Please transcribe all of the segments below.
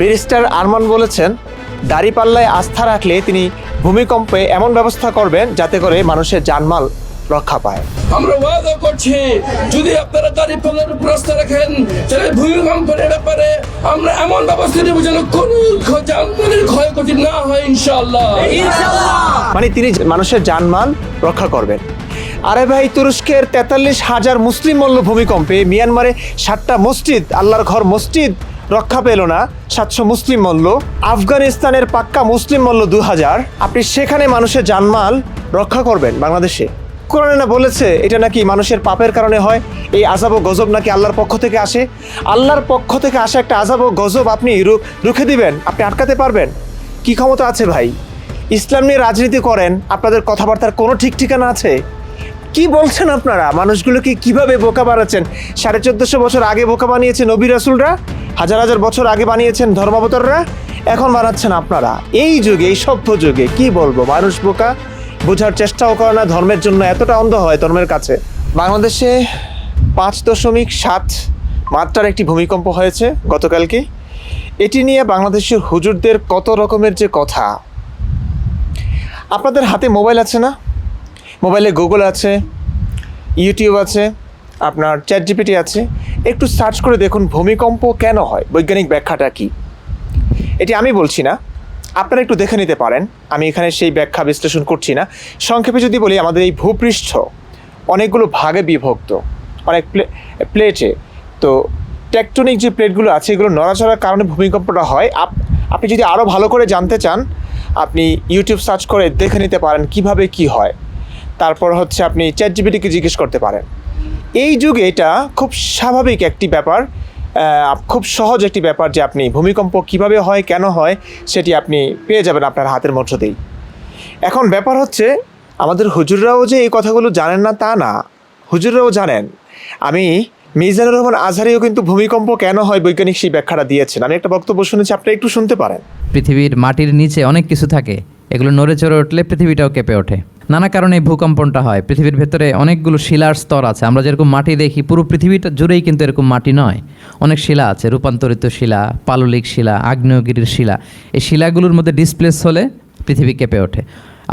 Barrister Arman বলেছেন দাড়িপাল্লায় আস্থা রাখলে তিনি ভূমিকম্পে এমন ব্যবস্থা করবেন যাতে করে মানুষের জানমাল রক্ষা পায়। আমরা ওয়াদা করছি যদি আপনারা দাঁড়িয়ে পাল্লার উপর আস্থা রাখেন তাহলে ভূমিকম্পের ব্যাপারে আমরা এমন ব্যবস্থা নেব যেন কোনো যানবাহনের ক্ষয়ক্ষতি না হয় ইনশাআল্লাহ। মানে তিনি মানুষের জানমাল রক্ষা করবেন। আরে ভাই তুরস্কের তেতাল্লিশ হাজার মুসলিম মল্ল ভূমিকম্পে মিয়ানমারে সাতটা মসজিদ আল্লাহর ঘর মসজিদ রক্ষা পেল না। সাতশো মুসলিম মল্ল আফগানিস্তানের পাক্কা মুসলিম মল্ল দু হাজার আপনি সেখানে মানুষের জানমাল রক্ষা করবেন বাংলাদেশে। কোরআনে না বলেছে, এটা নাকি মানুষের পাপের কারণে হয়? এই আজাব ও গজব নাকি আল্লাহর পক্ষ থেকে আসে? আল্লাহর পক্ষ থেকে আসা একটা আজাব ও গজব আপনি রুখে দিবেন, আপনি আটকাতে পারবেন। কি ক্ষমতা আছে ভাই? ইসলাম নিয়ে রাজনীতি করেন, আপনাদের কথাবার্তার কোনো ঠিক ঠিকানা আছে? কি বলছেন আপনারা? মানুষগুলোকে কীভাবে বোকা বানাচ্ছেন? সাড়ে চোদ্দশো বছর আগে বোকা বানিয়েছে নবী রাসুলরা, হাজার হাজার বছর আগে বানিয়েছেন ধর্মাবতাররা, এখন বানাচ্ছেন আপনারা। এই যুগে, এই সভ্য যুগে, কি বলব? মানুষ বোকা, বোঝার চেষ্টাও করে না, ধর্মের জন্য এতটা অন্ধ হয় ধর্মের কাছে। বাংলাদেশে পাঁচ দশমিক সাত মাত্রার একটি ভূমিকম্প হয়েছে গতকালকে। এটি নিয়ে বাংলাদেশের হুজুরদের কত রকমের যে কথা। আপনাদের হাতে মোবাইল আছে না? মোবাইলে গুগল আছে, ইউটিউব আছে, আপনার চ্যাট জিপিটি আছে। একটু সার্চ করে দেখুন ভূমিকম্প কেন হয়, বৈজ্ঞানিক ব্যাখ্যাটা কি? এটি আমি বলছি না, আপনারা একটু দেখে নিতে পারেন, আমি এখানে সেই ব্যাখ্যা বিশ্লেষণ করছি না। সংক্ষেপে যদি বলি, আমাদের এই ভূপৃষ্ঠ অনেকগুলো ভাগে বিভক্ত, অনেক প্লে, প্লেটে। তো টেকটনিক যে প্লেটগুলো আছে, এগুলো নড়াচড়ার কারণে ভূমিকম্পটা হয়। আপ, আপনি যদি আরও ভালো করে জানতে চান, আপনি ইউটিউব সার্চ করে দেখে নিতে পারেন কীভাবে কি হয়। তারপর হচ্ছে আপনি চ্যাট জিপিটিকে জিজ্ঞেস করতে পারেন। এই যুগে এটা খুব স্বাভাবিক একটি ব্যাপার খুব সহজ একটি ব্যাপার যে আপনি ভূমিকম্প কীভাবে হয়, কেন হয়, সেটি আপনি পেয়ে যাবেন আপনার হাতের মধ্যতেই এখন ব্যাপার হচ্ছে, আমাদের হুজুররাও যে এই কথাগুলো জানেন না তা না। হুজুররাও জানেন, আমি মিজানুর রহমান আজহারিও কিন্তু ভূমিকম্প কেন হয় বৈজ্ঞানিক সেই ব্যাখ্যাটা দিয়েছেন। আমি একটা বক্তব্য শুনেছি আপনি একটু শুনতে পারেন। পৃথিবীর মাটির নিচে অনেক কিছু থাকে, এগুলো নড়ে চড়ে উঠলে পৃথিবীটাও কেঁপে ওঠে। নানা কারণে ভূকম্পনটা হয়। পৃথিবীর ভেতরে অনেকগুলো শিলার স্তর আছে। আমরা যেরকম মাটি দেখি, পুরো পৃথিবীটা জুড়েই কিন্তু এরকম মাটি নয়। অনেক শিলা আছে, রূপান্তরিত শিলা, পাললিক শিলা, আগ্নেয়গিরির শিলা। এই শিলাগুলোর মধ্যে ডিসপ্লেস হলে পৃথিবী কেঁপে ওঠে।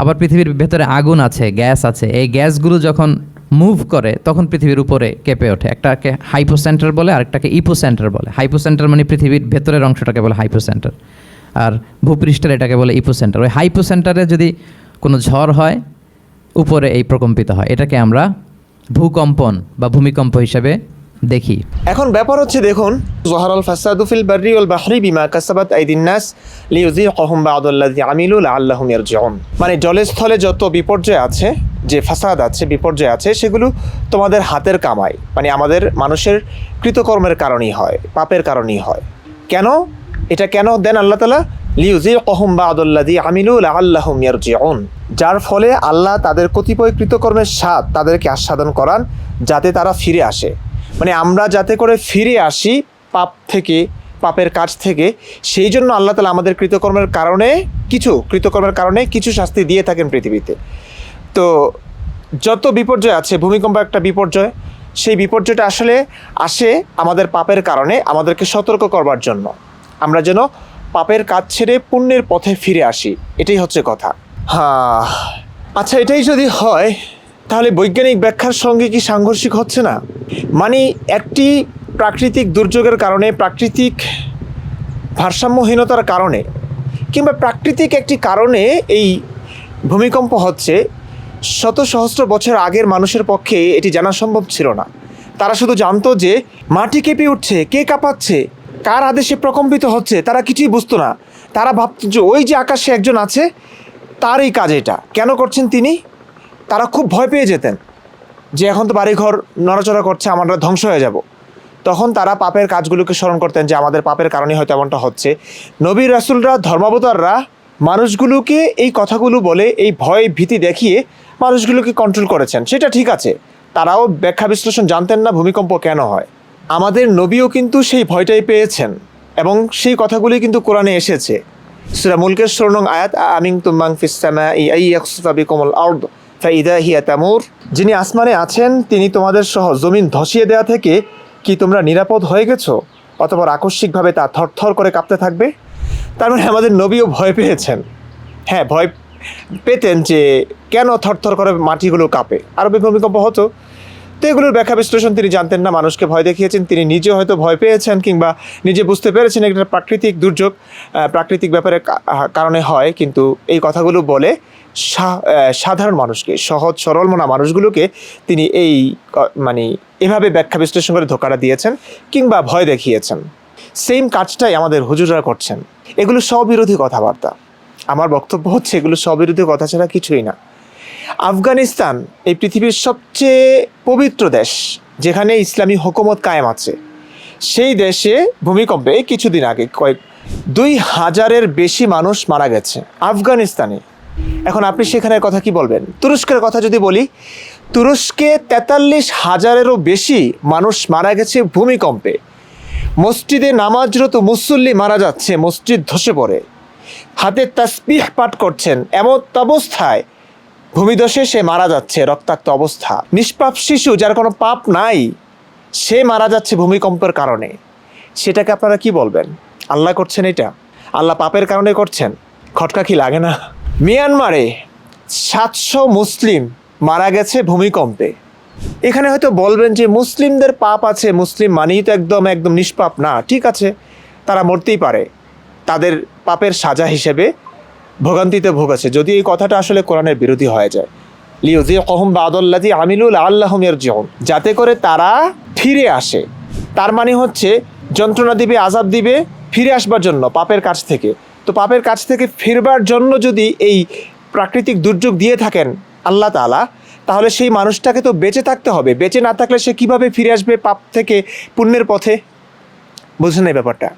আবার পৃথিবীর ভেতরে আগুন আছে, গ্যাস আছে। এই গ্যাসগুলো যখন মুভ করে, তখন পৃথিবীর উপরে কেঁপে ওঠে। একটাকে হাইপো সেন্টার বলে, আরেকটাকে ইপো সেন্টার বলে। হাইপো সেন্টার মানে পৃথিবীর ভেতরের অংশটাকে বলে হাইপো সেন্টার আর ভূপৃষ্ঠের এটাকে বলে ইপো সেন্টার ওই হাইপো সেন্টারে যদি কোনো ঝড় হয় উপরে এই প্রকম্পিত হয়। এটাকে আমরা ভূকম্পন বা ভূমিকম্প হিসেবে দেখি। এখন ব্যাপার হচ্ছে দেখুন জহরাল ফাসাদু ফিল বাররি ওয়াল বাহরি বিমা কাসাবাত আইদিন নাস লিউযিকুহুম বা'দাল্লাযী আমিলু লাআল্লাহুম ইয়ারজিউন। মানে জলে স্থলে যত বিপর্যয় আছে, যে ফাসাদ আছে, বিপর্যয় আছে, সেগুলো তোমাদের হাতের কামাই। মানে আমাদের মানুষের কৃতকর্মের কারণেই হয়, পাপের কারণেই হয়। কেন? এটা কেন দেন আল্লাহ তালা লিউযিকুহুম বা'দাল্লাযী আমিলু লাআল্লাহুম ইয়ারজিউন। যার ফলে আল্লাহ তাদের কতিপয় কৃতকর্মের স্বাদ তাদেরকে আস্বাদন করান, যাতে তারা ফিরে আসে। মানে আমরা যাতে করে ফিরে আসি পাপ থেকে, পাপের কাজ থেকে, সেই জন্য আল্লাহ তালা আমাদের কৃতকর্মের কারণে কিছু, কৃতকর্মের কারণে কিছু শাস্তি দিয়ে থাকেন পৃথিবীতে। তো যত বিপর্যয় আছে, ভূমিকম্প একটা বিপর্যয়, সেই বিপর্যয়টা আসলে আসে আমাদের পাপের কারণে, আমাদেরকে সতর্ক করবার জন্য। আমরা যেন পাপের কাজ ছেড়ে পুণ্যের পথে ফিরে আসি। এটাই হচ্ছে কথা। হ্যাঁ আচ্ছা এটাই যদি হয়, তাহলে বৈজ্ঞানিক ব্যাখ্যার সঙ্গে কি সাংঘর্ষিক হচ্ছে না? মানে একটি প্রাকৃতিক দুর্যোগের কারণে, প্রাকৃতিক ভারসাম্যহীনতার কারণে, কিংবা প্রাকৃতিক একটি কারণে এই ভূমিকম্প হচ্ছে, শত সহস্র বছর আগের মানুষের পক্ষে এটি জানা সম্ভব ছিল না। তারা শুধু জানতো যে মাটি কেঁপে উঠছে, কে কাঁপাচ্ছে কার আদেশে প্রকম্পিত হচ্ছে, তারা কিছুই বুঝতো না। তারা ভাবতো যে ওই যে আকাশে একজন আছে, তারই কাজ এটা। কেন করছেন তিনি? তারা খুব ভয় পেয়ে যেতেন যে এখন তো বাড়িঘর নড়াচড়া করছে, আমরা ধ্বংস হয়ে যাব। তখন তারা পাপের কাজগুলোকে স্মরণ করতেন যে আমাদের পাপের কারণে হয়তো এমনটা হচ্ছে। নবী রাসুলরা, ধর্মাবতাররা মানুষগুলোকে এই কথাগুলো বলে, এই ভয় ভীতি দেখিয়ে মানুষগুলোকে কন্ট্রোল করেছেন। সেটা ঠিক আছে। তারাও ব্যাখ্যা বিশ্লেষণ জানতেন না ভূমিকম্প কেন হয়। আমাদের নবীও কিন্তু সেই ভয়টাই পেয়েছেন এবং সেই কথাগুলি কিন্তু কোরআনে এসেছে। সুরা মুলকের স্বর্ণং আয়াত আমিং তুমাং ফিসামা ইয়াই ইয়াকসুফা বিকমল আউদ ফাইদা হিয়া তামুর। যিনি আসমানে আছেন, তিনি তোমাদের সহ জমিন ধসিয়ে দেওয়া থেকে কি তোমরা নিরাপদ হয়ে গেছো? অতপর আকস্মিকভাবে তা থরথর করে কাঁপতে থাকবে? তার মানে আমাদের নবীও ভয় পেয়েছেন। হ্যাঁ ভয় পেতেন যে কেন থরথর করে মাটিগুলো কাঁপে? আরবে ভূমিকম্প হতো। তো এগুলোর ব্যাখ্যা বিশ্লেষণ তিনি জানতেন না, মানুষকে ভয় দেখিয়েছেন, তিনি নিজে হয়তো ভয় পেয়েছেন কিংবা নিজে বুঝতে পেরেছেন একটা প্রাকৃতিক দুর্যোগ প্রাকৃতিক ব্যাপারে কারণে হয়, কিন্তু এই কথাগুলো বলে সাধারণ মানুষকে, সহজ সরল মনা মানুষগুলোকে তিনি এই মানে এভাবে ব্যাখ্যা বিশ্লেষণ করে ধোকাটা দিয়েছেন কিংবা ভয় দেখিয়েছেন। সেম কাজটাই আমাদের হুজুররা করছেন। এগুলো স্ববিরোধী কথাবার্তা। আমার বক্তব্য হচ্ছে, এগুলো স্ববিরোধী কথা ছাড়া কিছুই না। আফগানিস্তান এই পৃথিবীর সবচেয়ে পবিত্র দেশ, যেখানে ইসলামী হুকুমত কায়েম আছে। সেই দেশে ভূমিকম্পে কিছুদিন আগে কয়েক দুই হাজারের বেশি মানুষ মারা গেছে আফগানিস্তানে। এখন আপনি সেখানের কথা কি বলবেন? তুরস্কের কথা যদি বলি, তুরস্কে তেতাল্লিশ হাজারেরও বেশি মানুষ মারা গেছে ভূমিকম্পে। মসজিদে নামাজরত মুসল্লি মারা যাচ্ছে, মসজিদ ধসে পড়ে। হাতে তাসবিহ পাঠ করছেন এমন অবস্থায় ভূমিদশে সে মারা যাচ্ছে, রক্তাক্ত অবস্থা। নিষ্পাপ শিশু যার কোনো পাপ নাই, সে মারা যাচ্ছে ভূমিকম্পের কারণে। সেটাকে আপনারা কি বলবেন? আল্লাহ করছেন এটা? আল্লাহ পাপের কারণে করছেন? খটকা কি লাগে না? মিয়ানমারে সাতশো মুসলিম মারা গেছে ভূমিকম্পে। এখানে হয়তো বলবেন যে মুসলিমদের পাপ আছে, মুসলিম মানেই তো একদম একদম নিষ্পাপ। না, ঠিক আছে, তারা মরতেই পারে। তাদের পাপের সাজা হিসেবে ভোগান্তিতে ভোগাচ্ছে যদি এই কথাটা আসলে কোরআনের বিরোধী হয়ে যায়। লিওজি কহম বাদল্লাজি আমিলুল আল্লাহমের জীবন যাতে করে তারা ফিরে আসে। তার মানে হচ্ছে, যন্ত্রণা দিবে আজাব দিবে, ফিরে আসবার জন্য, পাপের কাছ থেকে। তো পাপের কাছ থেকে ফিরবার জন্য যদি এই প্রাকৃতিক দুর্যোগ দিয়ে থাকেন আল্লাহ তাআলা, তাহলে সেই মানুষটাকে তো বেঁচে থাকতে হবে। বেঁচে না থাকলে সে কীভাবে ফিরে আসবে পাপ থেকে, পুণ্যের পথে? বুঝছেন এই ব্যাপারটা?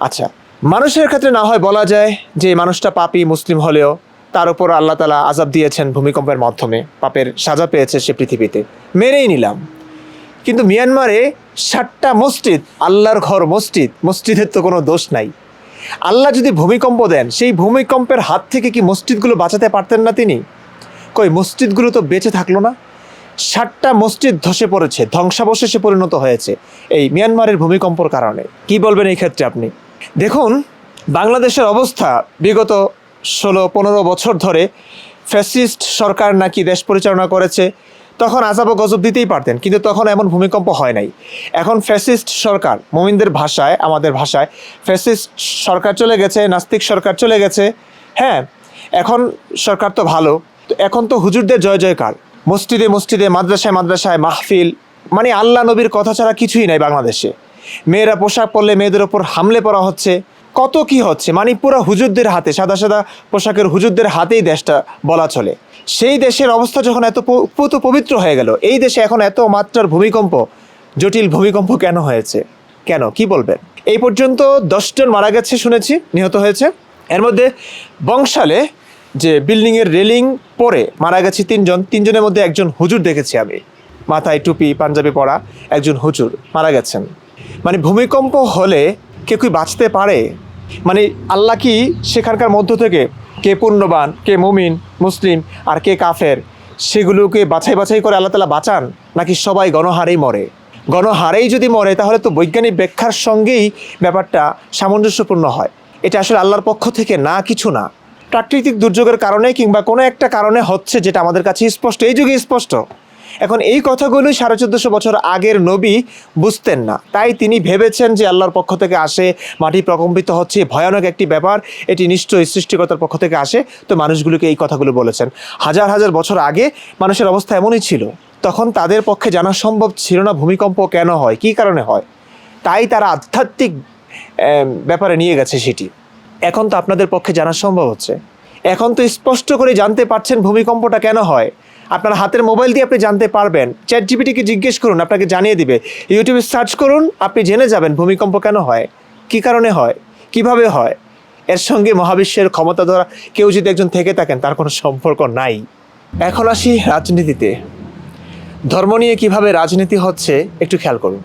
আচ্ছা মানুষের ক্ষেত্রে না হয় বলা যায় যে মানুষটা পাপী, মুসলিম হলেও তার উপর আল্লাহ তালা আজাব দিয়েছেন ভূমিকম্পের মাধ্যমে। পাপের সাজা পেয়েছে সে পৃথিবীতে। মেনেই নিলাম। কিন্তু মিয়ানমারে ষাটটা মসজিদ, আল্লাহর ঘর মসজিদ, মসজিদের তো কোনো দোষ নাই। আল্লাহ যদি ভূমিকম্প দেন, সেই ভূমিকম্পের হাত থেকে কি মসজিদগুলো বাঁচাতে পারতেন না তিনি? কই, মসজিদগুলো তো বেঁচে থাকল না। ষাটটা মসজিদ ধসে পড়েছে, ধ্বংসাবশেষে পরিণত হয়েছে এই মিয়ানমারের ভূমিকম্পর কারণে। কি বলবেন এই ক্ষেত্রে আপনি? দেখুন, বাংলাদেশের অবস্থা বিগত ষোলো, পনেরো বছর ধরে ফ্যাসিস্ট সরকার নাকি দেশ পরিচালনা করেছে, তখন আজাব গজব দিতেই পারতেন, কিন্তু তখন এমন ভূমিকম্প হয় নাই। এখন ফ্যাসিস্ট সরকার, মোমিনদের ভাষায়, আমাদের ভাষায় ফ্যাসিস্ট সরকার চলে গেছে, নাস্তিক সরকার চলে গেছে হ্যাঁ এখন সরকার তো ভালো। তো এখন তো হুজুরদের জয় জয়কার। মসজিদে মসজিদে, মাদ্রাসায় মাদ্রাসায় মাহফিল মানে আল্লাহ নবীর কথা ছাড়া কিছুই নাই বাংলাদেশে। মেয়েরা পোশাক পরলে মেয়েদের ওপর হামলে পড়া হচ্ছে। কত কি হচ্ছে? মানে হুজুরদের হাতে, সাদা সাদা পোশাকের হুজুরদের হাতেই দেশটা বলা চলে। সেই দেশের অবস্থা যখন এত পুত পবিত্র হয়ে গেল, এই দেশে এখন এত মাত্রার ভূমিকম্প, জটিল ভূমিকম্প কেন হয়েছে? কেন? কি বলবেন? এই পর্যন্ত দশজন মারা গেছে শুনেছি, নিহত হয়েছে। এর মধ্যে বংশালে যে বিল্ডিংয়ের রেলিং পরে মারা গেছে তিনজন, তিনজনের মধ্যে একজন হুজুর দেখেছি আমি। মাথায় টুপি, পাঞ্জাবি পরা একজন হুজুর মারা গেছেন। মানে ভূমিকম্প হলে কে কি বাঁচতে পারে? মানে আল্লাহ কি সেখানকার মধ্য থেকে কে পুণ্যবান, কে মুমিন, মুসলিম আর কে কাফের, সেগুলোকে বাছাই বাছাই করে আল্লাহ তালা বাঁচান? নাকি সবাই গণহারেই মরে? গণহারেই যদি মরে, তাহলে তো বৈজ্ঞানিক ব্যাখ্যার সঙ্গেই ব্যাপারটা সামঞ্জস্যপূর্ণ হয়। এটা আসলে আল্লাহর পক্ষ থেকে না, কিছু না। প্রাকৃতিক দুর্যোগের কারণে কিংবা কোনো একটা কারণে হচ্ছে যেটা আমাদের কাছে স্পষ্ট। এই যুগে স্পষ্ট। এখন এই কথাগুলোই সাড়ে চোদ্দশো বছর আগের নবী বুঝতেন না। তাই তিনি ভেবেছেন যে আল্লাহর পক্ষ থেকে আসে, মাটি প্রকম্পিত হচ্ছে, ভয়ানক একটি ব্যাপার, এটি নিশ্চয়ই সৃষ্টিকর্তার পক্ষ থেকে আসে। তো মানুষগুলোকে এই কথাগুলো বলেছেন। হাজার হাজার বছর আগে মানুষের অবস্থা এমনই ছিল। তখন তাদের পক্ষে জানা সম্ভব ছিল না ভূমিকম্প কেন হয়, কী কারণে হয়। তাই তারা আধ্যাত্মিক ব্যাপারে নিয়ে গেছে সেটি। এখন তো আপনাদের পক্ষে জানা সম্ভব হচ্ছে। এখন তো স্পষ্ট করে জানতে পারছেন ভূমিকম্পটা কেন হয়। আপনার হাতের মোবাইল দিয়ে আপনি জানতে পারবেন। চ্যাট জিপিটিকে জিজ্ঞেস করুন, আপনাকে জানিয়ে দিবে। ইউটিউবে সার্চ করুন, আপনি জেনে যাবেন ভূমিকম্প কেন হয়, কী কারণে হয়, কীভাবে হয়। এর সঙ্গে মহাবিশ্বের ক্ষমতা ধরা, কেউ যদি একজন থেকে থাকেন, তার কোনো সম্পর্ক নাই। এখন আসি রাজনীতিতে। ধর্ম নিয়ে কীভাবে রাজনীতি হচ্ছে, একটু খেয়াল করুন।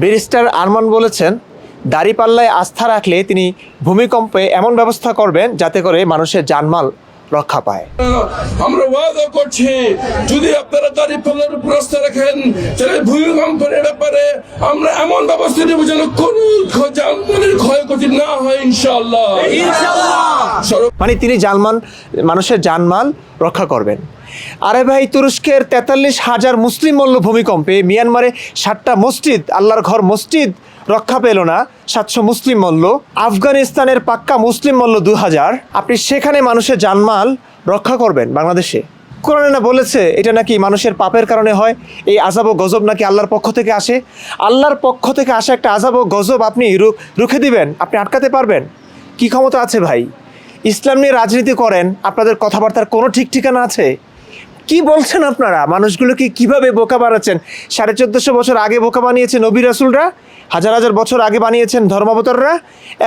ব্যারিস্টার আরমান বলেছেন, দাড়িপাল্লায় আস্থা রাখলে তিনি ভূমিকম্পে এমন ব্যবস্থা করবেন, যাতে করে মানুষের জানমাল রক্ষা পায়। আমরা ওয়াদা করছি যদি আপনারা দাড়ি পাল্লার উপর রাখেন তাহলে ভূমিকম্পের ব্যাপারে আমরা এমন ব্যবস্থা নেব যেন কোন ক্ষয়ক্ষতি না হয় ইনশাআল্লাহ। মানে তিনি জানমান মানুষের জানমাল রক্ষা করবেন। আরে ভাই তুরস্কের তেতাল্লিশ হাজার মুসলিম মল্ল ভূমিকম্পে মিয়ানমারে ষাটটা মসজিদ আল্লাহর ঘর মসজিদ রক্ষা পেল না সাতশো মুসলিম মল্ল। আফগানিস্তানের পাক্কা মুসলিম মল্ল দু হাজার আপনি সেখানে মানুষের জানমাল রক্ষা করবেন বাংলাদেশে। কোরআনে না বলেছে, এটা নাকি মানুষের পাপের কারণে হয়? এই আজাব ও গজব নাকি আল্লাহর পক্ষ থেকে আসে? আল্লাহর পক্ষ থেকে আসা একটা আজাব ও গজব আপনি রুখে দিবেন, আপনি আটকাতে পারবেন। কি ক্ষমতা আছে ভাই? ইসলাম নিয়ে রাজনীতি করেন, আপনাদের কথাবার্তার কোনো ঠিক ঠিকানা আছে? কি বলছেন আপনারা? মানুষগুলোকে কীভাবে বোকা বানাচ্ছেন? সাড়ে চোদ্দশো বছর আগে বোকা বানিয়েছে নবী রাসুলরা, হাজার হাজার বছর আগে বানিয়েছেন ধর্মাবতাররা,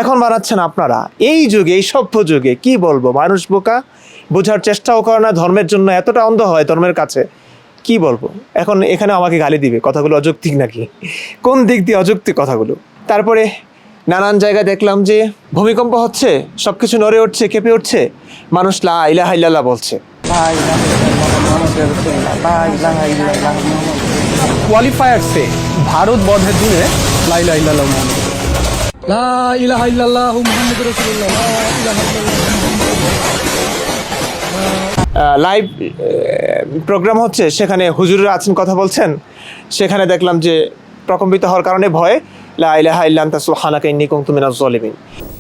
এখন বানাচ্ছেন আপনারা। এই যুগে, এই সভ্য যুগে, কি বলব? মানুষ বোকা, বোঝার চেষ্টাও করে না, ধর্মের জন্য এতটা অন্ধ হয় ধর্মের কাছে। কি বলব? এখন এখানে আমাকে গালি দিবে, কথাগুলো অযৌক্তিক নাকি? কোন দিক দিয়ে অযৌক্তিক কথাগুলো? তারপরে নানান জায়গায় দেখলাম যে, ভূমিকম্প হচ্ছে সব কিছু নড়ে উঠছে, কেঁপে উঠছে, মানুষ লা ইলাহা ইল্লাল্লাহ বলছে। কোয়ালিফায়ার্সে ভারত বর্ধের দিনে লাইলা ইল্লাল্লাহ মুহাম্মদ লা ইলাহা ইল্লাল্লাহ মুহাম্মাদুর রাসূলুল্লাহ লা ইলাহা লাইভ প্রোগ্রাম হচ্ছে সেখানে হুজুররা আছেন কথা বলছেন। সেখানে দেখলাম যে প্রকম্পিত হওয়ার কারণে ভয়ে লা ইলাহা ইল্লা আনতা সুবহানাকা ইন্নী কুনতু মিনাজ জালিমিন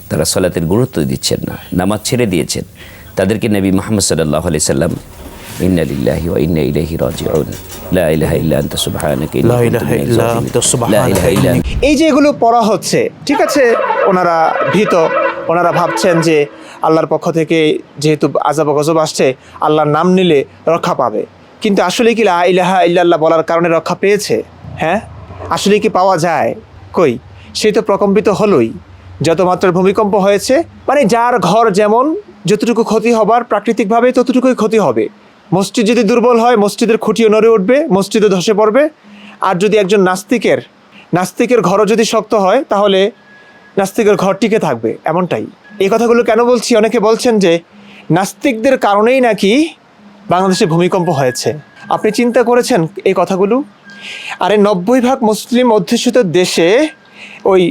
তারা সলাতের গুরুত্ব দিচ্ছেন না নামাজ ছেড়ে দিয়েছেন। তাদেরকে নবী মোহাম্মদ সাল্লাহ আলি সাল্লাম ইন্না লিল্লাহি ওয়া ইন্না ইলাইহি রাজিউন লা ইলাহা ইল্লা আনতা সুবহানাকা ইন্নী লা কুনতু ইলাহা মিনাজ ইল্লা জালিমিন। আনতা লা সুবহানাকা ইলাহা এই যে এগুলো পড়া হচ্ছে ঠিক আছে? ওনারা ভীত ওনারা ভাবছেন যে আল্লাহর পক্ষ থেকে যেহেতু আজাব গজব আসছে আল্লাহর নাম নিলে রক্ষা পাবে। কিন্তু আসলে কি লা ইলাহা ইল্লাল্লাহ বলার কারণে রক্ষা পেয়েছে? হ্যাঁ? আসলে কি পাওয়া যায়? কই? সেই তো প্রকম্পিত হলোই। যত মাত্রার ভূমিকম্প হয়েছে মানে যার ঘর যেমন যতটুকু ক্ষতি হবার প্রাকৃতিকভাবে ততটুকুই ক্ষতি হবে। মসজিদ যদি দুর্বল হয়, মসজিদের খুঁটিও নড়ে উঠবে মসজিদে ধসে পড়বে। আর যদি একজন নাস্তিকের নাস্তিকের ঘরও যদি শক্ত হয়, তাহলে নাস্তিকের ঘর টিকে থাকবে, এমনটাই। এই কথাগুলো কেন বলছি? অনেকে বলছেন যে নাস্তিকদের কারণেই নাকি বাংলাদেশে ভূমিকম্প হয়েছে। আপনি চিন্তা করেছেন এই কথাগুলো? আরে নব্বই ভাগ মুসলিম অধ্যুষিত দেশে ওই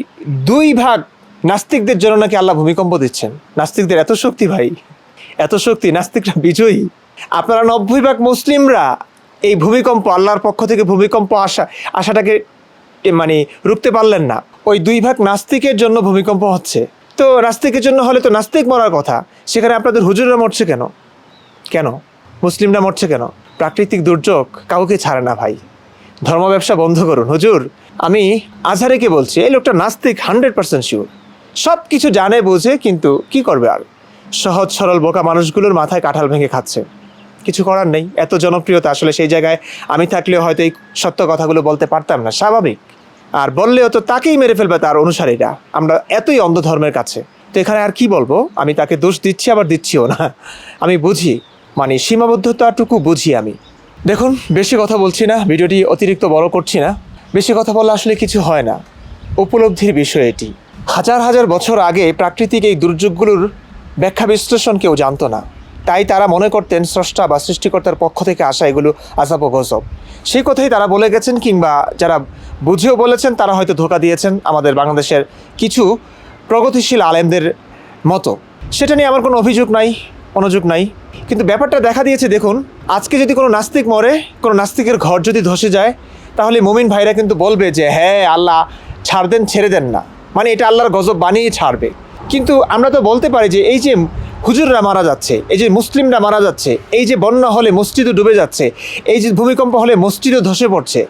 দুই ভাগ নাস্তিকদের জন্য নাকি আল্লাহ ভূমিকম্প দিচ্ছেন। নাস্তিকদের এত শক্তি ভাই, এত শক্তি, নাস্তিকরা বিজয়ী। আপনারা নব্বই ভাগ মুসলিমরা এই ভূমিকম্প, আল্লাহর পক্ষ থেকে ভূমিকম্প আসা, আশাটাকে মানে রুখতে পারলেন না। ওই দুই ভাগ নাস্তিকের জন্য ভূমিকম্প হচ্ছে। তো নাস্তিকের জন্য হলে তো নাস্তিক মরার কথা। সেখানে আপনাদের হুজুররা মরছে কেন? কেন? মুসলিমরা মরছে কেন? প্রাকৃতিক দুর্যোগ কাউকে ছাড়ে না ভাই। ধর্ম ব্যবসা বন্ধ করুন। হুজুর, আমি আজহারেকে বলছি, এই লোকটা নাস্তিক, হান্ড্রেড পার্সেন্ট শিওর। সব কিছু জানে, বোঝে, কিন্তু কি করবে আর? সহজ সরল বোকা মানুষগুলোর মাথায় কাঁঠাল ভেঙে খাচ্ছে। কিছু করার নেই। এত জনপ্রিয়তা আসলে সেই জায়গায় আমি থাকলেও হয়তো এই সত্য কথাগুলো বলতে পারতাম না। স্বাভাবিক। আর বললেও তো তাকেই মেরে ফেলবে তার অনুসারীরা। আমরা এতই অন্ধ ধর্মের কাছে। তো এখানে আর কি বলব? আমি তাকে দোষ দিচ্ছি, আবার দিচ্ছিও না। আমি বুঝি। মানে সীমাবদ্ধতাটুকু বুঝি আমি। দেখুন, বেশি কথা বলছি না, ভিডিওটি অতিরিক্ত বড় করছি না। বেশি কথা বললে আসলে কিছু হয় না। উপলব্ধির বিষয় এটি। হাজার হাজার বছর আগে প্রাকৃতিক এই দুর্যোগগুলোর ব্যাখ্যা বিশ্লেষণ কেউ জানতো না। তাই তারা মনে করতেন স্রষ্টা বা সৃষ্টিকর্তার পক্ষ থেকে আসা এগুলো আজাব ও গজব। সেই কথাই তারা বলে গেছেন কিংবা যারা বুঝেও বলেছেন তারা হয়তো ধোকা দিয়েছেন আমাদের বাংলাদেশের কিছু প্রগতিশীল আলেমদের মতো। সেটা নিয়ে আমার কোনো অভিযোগ নাই অনুযোগ নাই। কিন্তু ব্যাপারটা দেখা দিয়েছে, দেখুন, আজকে যদি কোনো নাস্তিক মরে, কোনো নাস্তিকের ঘর যদি ধসে যায়, তাহলে মুমিন ভাইরা কিন্তু বলবে যে হ্যাঁ আল্লাহ ছাড় দেন, ছেড়ে দেন না। মানে এটা আল্লাহর গজব বানিয়ে ছাড়বে। কিন্তু আমরা তো বলতে পারি যে, এই যে হুজুররা মারা যাচ্ছে, এই যে মুসলিমরা মারা যাচ্ছে, এই যে বন্যা হলে মসজিদও ডুবে যাচ্ছে, এই যে ভূমিকম্প হলে মসজিদও ধসে পড়ছে,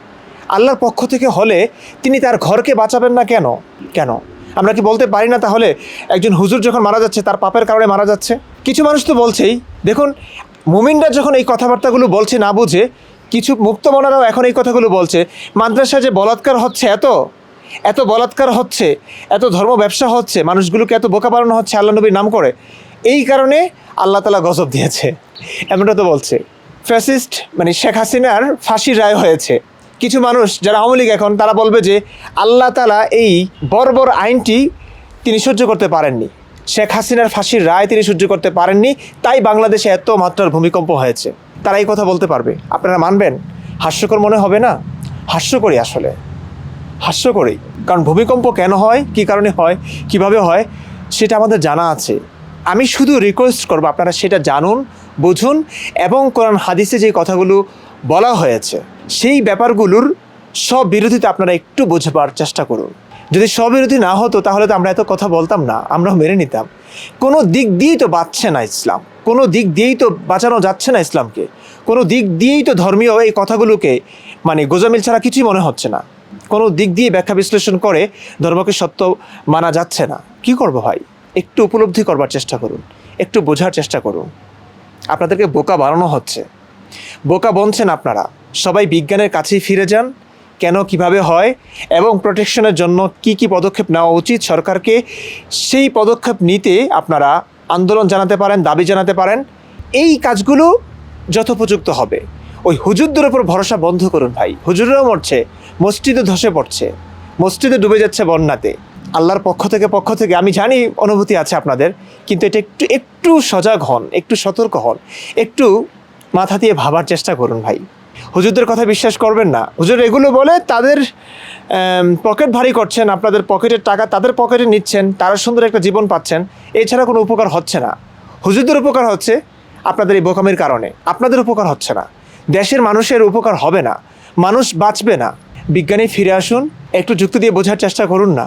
আল্লাহর পক্ষ থেকে হলে তিনি তার ঘরকে বাঁচাবেন না কেন? কেন? আমরা কি বলতে পারি না তাহলে একজন হুজুর যখন মারা যাচ্ছে, তার পাপের কারণে মারা যাচ্ছে? কিছু মানুষ তো বলছেই, দেখুন, মুমিনরা যখন এই কথাবার্তাগুলো বলছে না বুঝে, কিছু মুক্তমনারাও এখন এই কথাগুলো বলছে, মাদ্রাসায় যে বলাৎকার হচ্ছে এত এত বলাৎকার হচ্ছে, এত ধর্ম ব্যবসা হচ্ছে, মানুষগুলোকে এত বোকা বানানো হচ্ছে, আল্লাহ নবীর নাম করে এই কারণে আল্লাহ তালা গজব দিয়েছে। এমনটা তো বলছে। ফ্যাসিস্ট মানে শেখ হাসিনার ফাঁসির রায় হয়েছে। কিছু মানুষ যারা আওয়ামী লীগ এখন, তারা বলবে যে আল্লাহ তালা এই বর্বর আইনটি তিনি সহ্য করতে পারেননি। শেখ হাসিনার ফাঁসির রায় তিনি সহ্য করতে পারেননি। তাই বাংলাদেশে এত মাত্রার ভূমিকম্প হয়েছে। তারা এই কথা বলতে পারবে। আপনারা মানবেন? হাস্যকর মনে হবে না? হাস্যকরই আসলে। হাস্যকরই। কারণ ভূমিকম্প কেন হয়? কী কারণে হয়? কীভাবে হয়? সেটা আমাদের জানা আছে। আমি শুধু রিকোয়েস্ট করব আপনারা সেটা জানুন, বুঝুন এবং কোরআন হাদিসে যে কথাগুলো বলা হয়েছে, সেই ব্যাপারগুলোর সব বিরোধিতা আপনারা একটু বোঝবার চেষ্টা করুন। যদি স্ববিরোধী না হতো তাহলে তো আমরা এত কথা বলতাম না আমরা মেনে নিতাম। কোনো দিক দিয়েই তো বাঁচছে না ইসলাম, কোনো দিক দিয়েই তো বাঁচানো যাচ্ছে না ইসলামকে, কোনো দিক দিয়েই তো ধর্মীয় এই কথাগুলোকে মানে গোজামিল ছাড়া কিছুই মনে হচ্ছে না। কোনো দিক দিয়ে ব্যাখ্যা বিশ্লেষণ করে ধর্মকে সত্য মানা যাচ্ছে না। কি করব ভাই? একটু উপলব্ধি করবার চেষ্টা করুন, একটু বোঝার চেষ্টা করুন। আপনাদেরকে বোকা বানানো হচ্ছে। বোকা বনছেন আপনারা। সবাই বিজ্ঞানের কাছেই ফিরে যান, কেন, কীভাবে হয়, এবং প্রোটেকশনের জন্য কি কি পদক্ষেপ নেওয়া উচিত সরকারকে, সেই পদক্ষেপ নিতে আপনারা আন্দোলন জানাতে পারেন, দাবি জানাতে পারেন। এই কাজগুলো যথোপযুক্ত হবে। ওই হুজুরদের ওপর ভরসা বন্ধ করুন ভাই। হুজুররাও মরছে, মসজিদে ধসে পড়ছে, মসজিদে ডুবে যাচ্ছে বন্যাতে। আল্লাহর পক্ষ থেকে পক্ষ থেকে, আমি জানি অনুভূতি আছে আপনাদের, কিন্তু এটা একটু একটু সজাগ হন, একটু সতর্ক হন, একটু মাথা দিয়ে ভাবার চেষ্টা করুন ভাই। হুজুরদের কথা বিশ্বাস করবেন না। হুজুর এগুলো বলে তাদের পকেট ভারী করছেন, আপনাদের পকেটের টাকা তাদের পকেটে নিচ্ছেন, তারা সুন্দর একটা জীবন পাচ্ছেন, এছাড়া কোনো উপকার হচ্ছে না। হুজুরদের উপকার হচ্ছে আপনাদের এই বোকামির কারণে। আপনাদের উপকার হচ্ছে না। দেশের মানুষের উপকার হবে না। মানুষ বাঁচবে না। বিজ্ঞানী ফিরে আসুন, একটু যুক্তি দিয়ে বোঝার চেষ্টা করুন না।